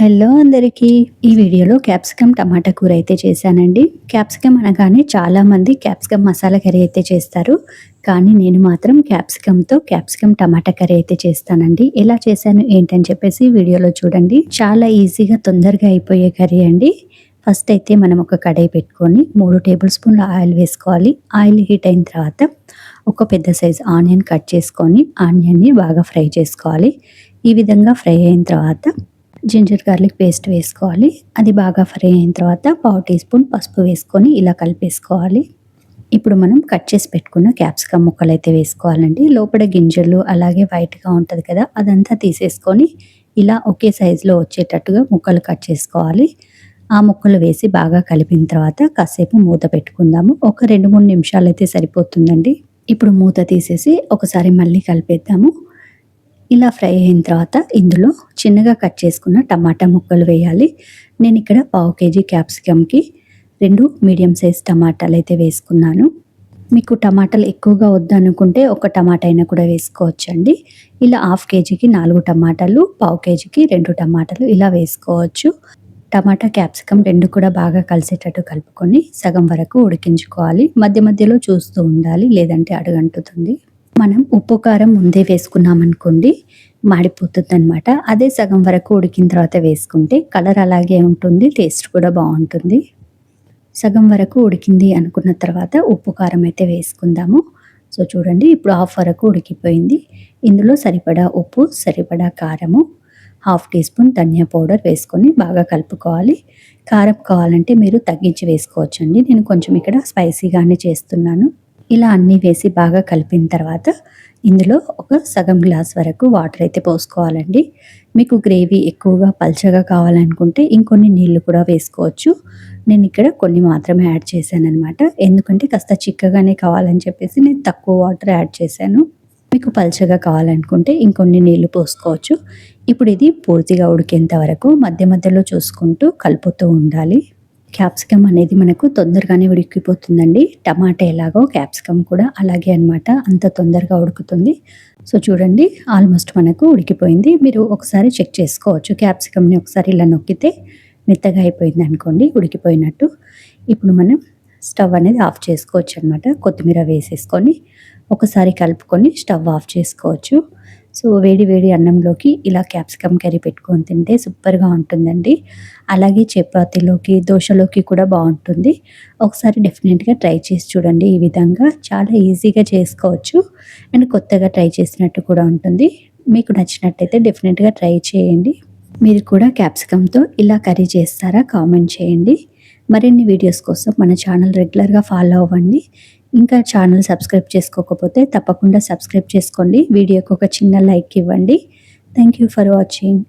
Hello అందరికీ. ఈ వీడియోలో క్యాప్సికమ్ టమాటా కూర అయితే చేశానండి. క్యాప్సికమ్ అనగానే చాలామంది క్యాప్సికమ్ మసాలా కర్రీ అయితే చేస్తారు. కానీ నేను మాత్రం క్యాప్సికమ్తో క్యాప్సికమ్ టమాటా కర్రీ అయితే చేస్తానండి. ఎలా చేశాను ఏంటని చెప్పేసి వీడియోలో చూడండి. చాలా ఈజీగా తొందరగా అయిపోయే కర్రీ అండి. ఫస్ట్ అయితే మనం ఒక కడాయి పెట్టుకొని మూడు టేబుల్ స్పూన్ల ఆయిల్ వేసుకోవాలి. ఆయిల్ హీట్ అయిన తర్వాత ఒక పెద్ద సైజ్ ఆనియన్ కట్ చేసుకొని ఆనియన్ని బాగా ఫ్రై చేసుకోవాలి. ఈ విధంగా ఫ్రై అయిన తర్వాత జింజర్ గార్లిక్ పేస్ట్ వేసుకోవాలి. అది బాగా ఫ్రై అయిన తర్వాత పావు టీ స్పూన్ పసుపు వేసుకొని ఇలా కలిపేసుకోవాలి. ఇప్పుడు మనం కట్ చేసి పెట్టుకున్న క్యాప్సికమ్ ముక్కలు అయితే వేసుకోవాలండి. లోపల గింజలు అలాగే వైట్గా ఉంటుంది కదా అదంతా తీసేసుకొని ఇలా ఒకే సైజులో వచ్చేటట్టుగా ముక్కలు కట్ చేసుకోవాలి. ఆ ముక్కలు వేసి బాగా కలిపిన తర్వాత కాసేపు మూత పెట్టుకుందాము. ఒక రెండు మూడు నిమిషాలు అయితే సరిపోతుందండి. ఇప్పుడు మూత తీసేసి ఒకసారి మళ్ళీ కలిపేద్దాము. ఇలా ఫ్రై అయిన తర్వాత ఇందులో చిన్నగా కట్ చేసుకున్న టమాటా ముక్కలు వేయాలి. నేను ఇక్కడ పావు కేజీ క్యాప్సికమ్కి రెండు మీడియం సైజ్ టమాటాలు అయితే వేసుకున్నాను. మీకు టమాటాలు ఎక్కువగా వద్దనుకుంటే ఒక టమాటా అయినా కూడా వేసుకోవచ్చండి. ఇలా హాఫ్ కేజీకి నాలుగు టమాటాలు పావు కేజీకి రెండు టమాటాలు ఇలా వేసుకోవచ్చు. టమాటా క్యాప్సికమ్ రెండు కూడా బాగా కలిసేటట్టు కలుపుకొని సగం వరకు ఉడికించుకోవాలి. మధ్య మధ్యలో చూస్తూ ఉండాలి లేదంటే అడుగంటుతుంది. మనం ఉప్పు కారం ముందే వేసుకున్నాం అనుకోండి మాడిపోతుంది అనమాట అదే సగం వరకు ఉడికిన తర్వాత వేసుకుంటే కలర్ అలాగే ఉంటుంది టేస్ట్ కూడా బాగుంటుంది. సగం వరకు ఉడికింది అనుకున్న తర్వాత ఉప్పు కారం అయితే వేసుకుందాము. సో చూడండి ఇప్పుడు హాఫ్ వరకు ఉడికిపోయింది. ఇందులో సరిపడా ఉప్పు సరిపడా కారము హాఫ్ టీ స్పూన్ ధనియా పౌడర్ వేసుకొని బాగా కలుపుకోవాలి. కారం కావాలంటే మీరు తగ్గించి వేసుకోవచ్చండి. నేను కొంచెం ఇక్కడ స్పైసీగానే చేస్తున్నాను. ఇలా అన్నీ వేసి బాగా కలిపిన తర్వాత ఇందులో ఒక సగం గ్లాస్ వరకు వాటర్ అయితే పోసుకోవాలండి. మీకు గ్రేవీ ఎక్కువగా పల్చగా కావాలనుకుంటే ఇంకొన్ని నీళ్ళు కూడా వేసుకోవచ్చు. నేను ఇక్కడ కొన్ని మాత్రమే యాడ్ చేశాను అనమాట ఎందుకంటే కాస్త చిక్కగానే కావాలని చెప్పేసి నేను తక్కువ వాటర్ యాడ్ చేశాను. మీకు పల్చగా కావాలనుకుంటే ఇంకొన్ని నీళ్ళు పోసుకోవచ్చు. ఇప్పుడు ఇది పూర్తిగా ఉడికేంత వరకు మధ్య మధ్యలో చూసుకుంటూ కలుపుతూ ఉండాలి. క్యాప్సికమ్ అనేది మనకు తొందరగానే ఉడికిపోతుందండి. టమాటా ఎలాగో క్యాప్సికమ్ కూడా అలాగే అనమాట అంత తొందరగా ఉడుకుతుంది. సో చూడండి ఆల్మోస్ట్ మనకు ఉడికిపోయింది. మీరు ఒకసారి చెక్ చేసుకోవచ్చు. క్యాప్సికమ్ని ఒకసారి ఇలా నొక్కితే మెత్తగా అయిపోయింది అనుకోండి ఉడికిపోయినట్టు. ఇప్పుడు మనం స్టవ్ అనేది ఆఫ్ చేసుకోవచ్చు అనమాట కొత్తిమీర వేసేసుకొని ఒకసారి కలుపుకొని స్టవ్ ఆఫ్ చేసుకోవచ్చు. సో వేడి వేడి అన్నంలోకి ఇలా క్యాప్సికమ్ కర్రీ పెట్టుకొని తింటే సూపర్గా ఉంటుందండి. అలాగే చపాతీలోకి దోశలోకి కూడా బాగుంటుంది. ఒకసారి డెఫినెట్గా ట్రై చేసి చూడండి ఈ విధంగా. చాలా ఈజీగా చేసుకోవచ్చు. అండ్ కొత్తగా ట్రై చేసినట్టు కూడా ఉంటుంది. మీకు నచ్చినట్టయితే డెఫినెట్గా ట్రై చేయండి. మీరు కూడా క్యాప్సికమ్తో ఇలా కర్రీ చేస్తారా కామెంట్ చేయండి. మరిన్ని వీడియోస్ కోసం మన ఛానల్ రెగ్యులర్గా ఫాలో అవ్వండి. ఇంకా ఛానల్ సబ్స్క్రైబ్ చేసుకోకపోతే తప్పకుండా సబ్స్క్రైబ్ చేసుకోండి. వీడియోకి ఒక చిన్న లైక్ ఇవ్వండి. Thank you for watching